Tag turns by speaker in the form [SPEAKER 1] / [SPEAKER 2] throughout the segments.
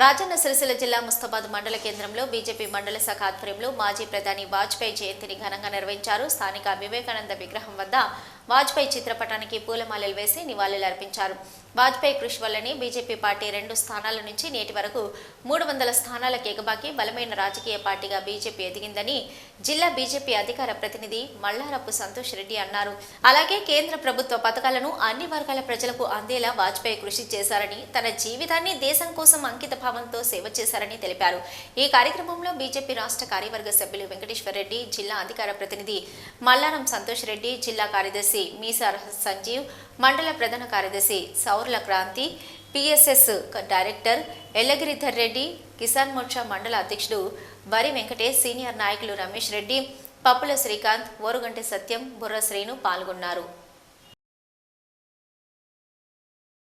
[SPEAKER 1] రాజన్న సిరిసిల్ల జిల్లా ముస్తాబాద్ మండల కేంద్రంలో బీజేపీ మండల శాఖ ఆధ్వర్యంలో మాజీ ప్రధాని వాజ్పేయి జయంతిని ఘనంగా నిర్వహించారు. స్థానిక వివేకానంద విగ్రహం వద్ద వాజ్పేయి చిత్రపటానికి పూలమాలలు వేసి నివాళులు అర్పించారు వాజ్పేయి కృషి వల్లనే బీజేపీ పార్టీ రెండు స్థానాల నుంచి నేటి వరకు మూడు వందల స్థానాలకు ఎగబాకి బలమైన రాజకీయ పార్టీగా బీజేపీ ఎదిగిందని జిల్లా బీజేపీ అధికార ప్రతినిధి మల్లారపు సంతోష్ రెడ్డి అన్నారు. అలాగే కేంద్ర ప్రభుత్వ పథకాలను అన్ని వర్గాల ప్రజలకు అందేలా వాజ్పేయి కృషి చేశారని తన జీవితాన్ని దేశం కోసం అంకిత భావంతో సేవ చేశారని తెలిపారు. ఈ కార్యక్రమంలో బీజేపీ రాష్ట్ర కార్యవర్గ సభ్యులు వెంకటేశ్వర రెడ్డి జిల్లా అధికార ప్రతినిధి మల్లారం సంతోష్ రెడ్డి జిల్లా కార్యదర్శి కార్యదర్శి మీసార్ సంజీవ్ మండల ప్రధాన కార్యదర్శి సౌర్ల క్రాంతి పిఎస్ఎస్ డైరెక్టర్ ఎల్లగిరిధర్ రెడ్డి కిసాన్ మోర్చా మండల అధ్యక్షుడు వరి వెంకటేష్ సీనియర్ నాయకులు రమేష్ రెడ్డి పప్పుల శ్రీకాంత్ ఓరుగంటి సత్యం బుర్ర శ్రీను పాల్గొన్నారు.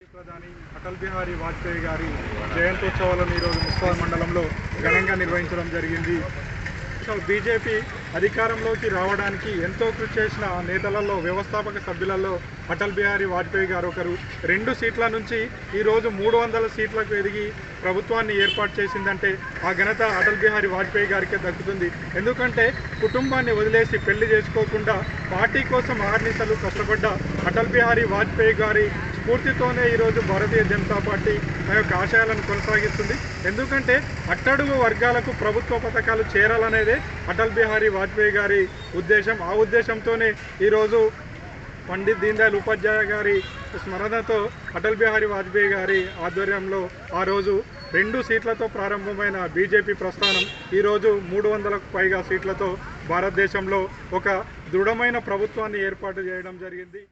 [SPEAKER 2] ప్రధాని అటల్ బిహారీ వాజ్పేయి గారి జయంతోత్సవాలను ఈరోజు ముస్తాబాద్ మండలంలో ఘనంగా నిర్వహించడం జరిగింది. సో బీజేపీ అధికారంలోకి రావడానికి ఎంతో కృషి చేసిన నేతలలో వ్యవస్థాపక సభ్యులలో అటల్ బిహారీ వాజ్పేయి గారు ఒకరు. రెండు సీట్ల నుంచి ఈరోజు మూడు వందల సీట్లకు ఎదిగి ప్రభుత్వాన్ని ఏర్పాటు చేసిందంటే ఆ ఘనత అటల్ బిహారీ వాజ్పేయి గారికే దక్కుతుంది. ఎందుకంటే కుటుంబాన్ని వదిలేసి పెళ్ళి చేసుకోకుండా పార్టీ కోసం ఆర్నిసలు కష్టపడ్డ అటల్ బిహారీ వాజ్పేయి గారి స్ఫూర్తితోనే ఈరోజు భారతీయ జనతా పార్టీ ఆ యొక్క ఆశయాలను కొనసాగిస్తుంది. ఎందుకంటే అట్టడుగు వర్గాలకు ప్రభుత్వ పథకాలు చేరాలనేదే అటల్ బిహారీ వాజ్పేయి గారి ఉద్దేశం ఆ ఉద్దేశంతోనే ఈరోజు పండిత్ దీన్ దయాళ్ ఉపాధ్యాయ గారి స్మరణతో అటల్ బిహారీ వాజ్పేయి గారి ఆధ్వర్యంలో ఆ రోజు రెండు సీట్లతో ప్రారంభమైన బీజేపీ ప్రస్థానం ఈరోజు మూడు వందలకు పైగా సీట్లతో భారతదేశంలో ఒక దృఢమైన ప్రభుత్వాన్ని ఏర్పాటు చేయడం జరిగింది.